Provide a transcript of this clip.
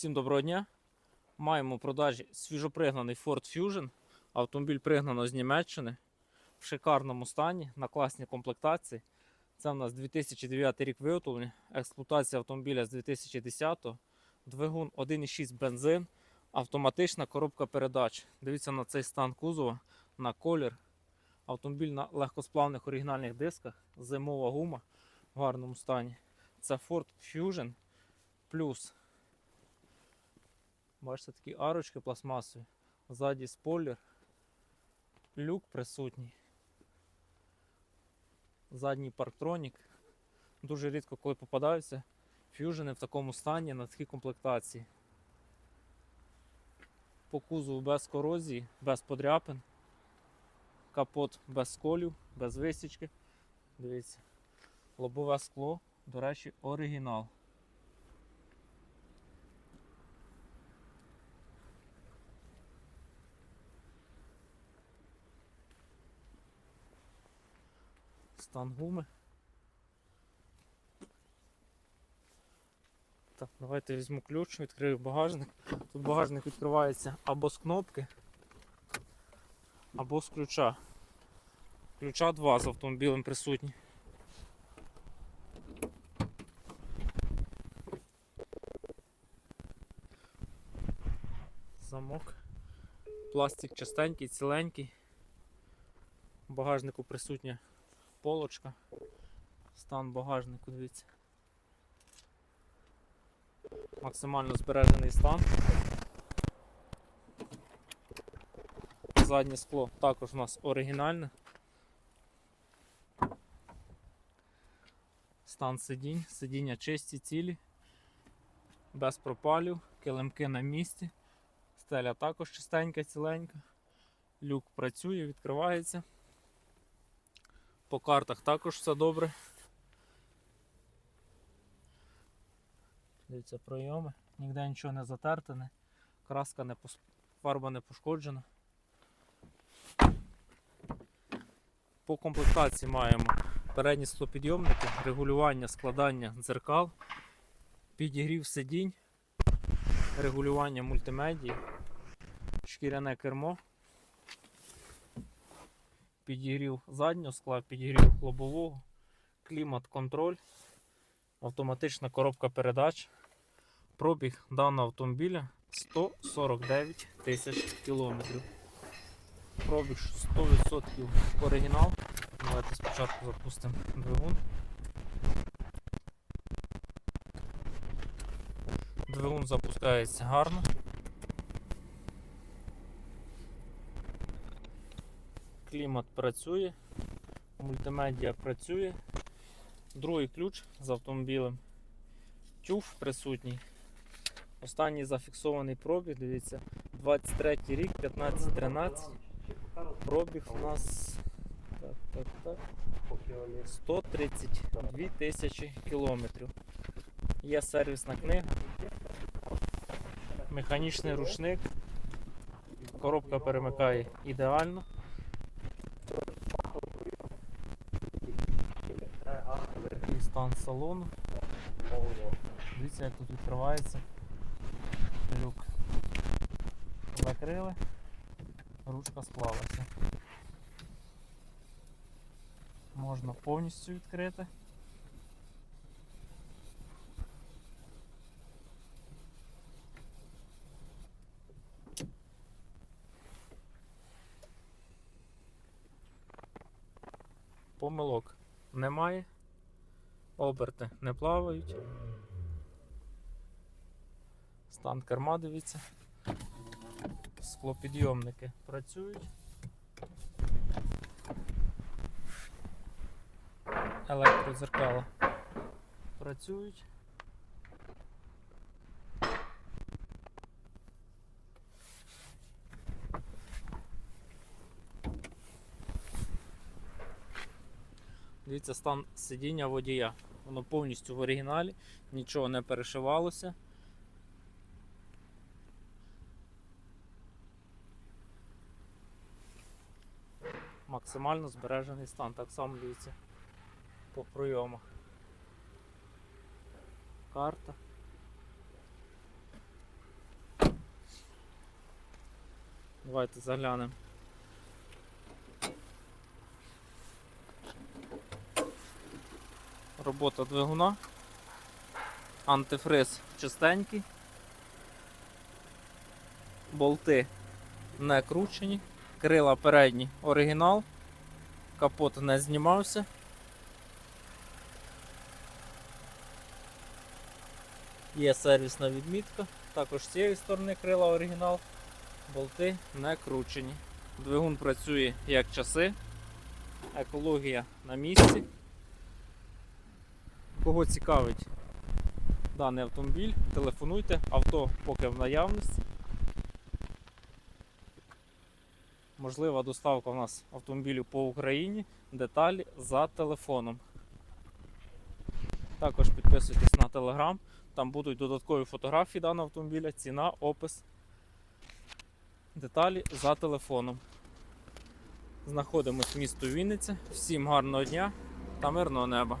Всім доброго дня. Маємо у продажі свіжопригнаний Ford Fusion. Автомобіль пригнано з Німеччини в шикарному стані, на класній комплектації. Це у нас 2009 рік виготовлення, експлуатація автомобіля з 2010 двигун 1,6 бензин, автоматична коробка передач. Дивіться на цей стан кузова, на колір. Автомобіль на легкосплавних оригінальних дисках, зимова гума в гарному стані. Це Ford Fusion плюс Бачите, такі арочки пластмасові. Ззаді спойлер. Люк присутній. Задній парктронік. Дуже рідко, коли попадаються фюжени в такому стані на такій комплектації. По кузову без корозії, без подряпин. Капот без сколів, без висічки. Дивіться. Лобове скло, до речі, оригінал. Стан гуми. Так, давайте візьму ключ, відкрию багажник. Тут багажник відкривається або з кнопки, або з ключа. Ключа два з автомобілем присутні. Замок. Пластик чистенький, ціленький. В багажнику присутня полочка. Стан багажнику, дивіться. Максимально збережений стан. Заднє скло також у нас оригінальне. Стан сидінь, сидіння чисті, цілі, без пропалів, килимки на місці, стеля також чистенька, ціленька, люк працює, відкривається. По картах також все добре. Дивіться пройоми, ніде нічого не затертане, краска не пос... фарба не пошкоджена. По комплектації маємо передні склопідйомники, регулювання складання дзеркал, підігрів сидінь, регулювання мультимедії, шкіряне кермо підігрів заднього скла, підігрів лобового, клімат-контроль, автоматична коробка передач. Пробіг даного автомобіля 149 тисяч кілометрів. Пробіг 100% оригінал. Давайте спочатку запустимо двигун. Двигун запускається гарно. Клімат працює, мультимедіа працює. Другий ключ з автомобілем. Тюф присутній. Останній зафіксований пробіг, дивіться, 23 рік, 15-13. Пробіг у нас так, так, так, 132 тисячі кілометрів. Є сервісна книга, механічний рушник, коробка перемикає ідеально. Стан салону. Дивіться, як тут відкривається. Люк. Закрили, ручка склалася. Можна повністю відкрити. Помилок немає. Оберти не плавають. Стан керма дивіться. Склопідйомники працюють. Електрозеркала працюють. Дивіться стан сидіння водія. Воно повністю в оригіналі, нічого не перешивалося. Максимально збережений стан, так само дивіться по прийомах. Карта. Давайте заглянемо. Робота двигуна. Антифриз чистенький. Болти не кручені. Крила передні оригінал. Капот не знімався. Є сервісна відмітка. Також з цієї сторони крила оригінал. Болти не кручені. Двигун працює як часи. Екологія на місці. Кого цікавить даний автомобіль, телефонуйте, авто поки в наявності. Можлива доставка у нас автомобілів по Україні. Деталі за телефоном. Також підписуйтесь на телеграм. Там будуть додаткові фотографії даного автомобіля, ціна, опис. Деталі за телефоном. Знаходимось в місто Вінниця. Всім гарного дня та мирного неба.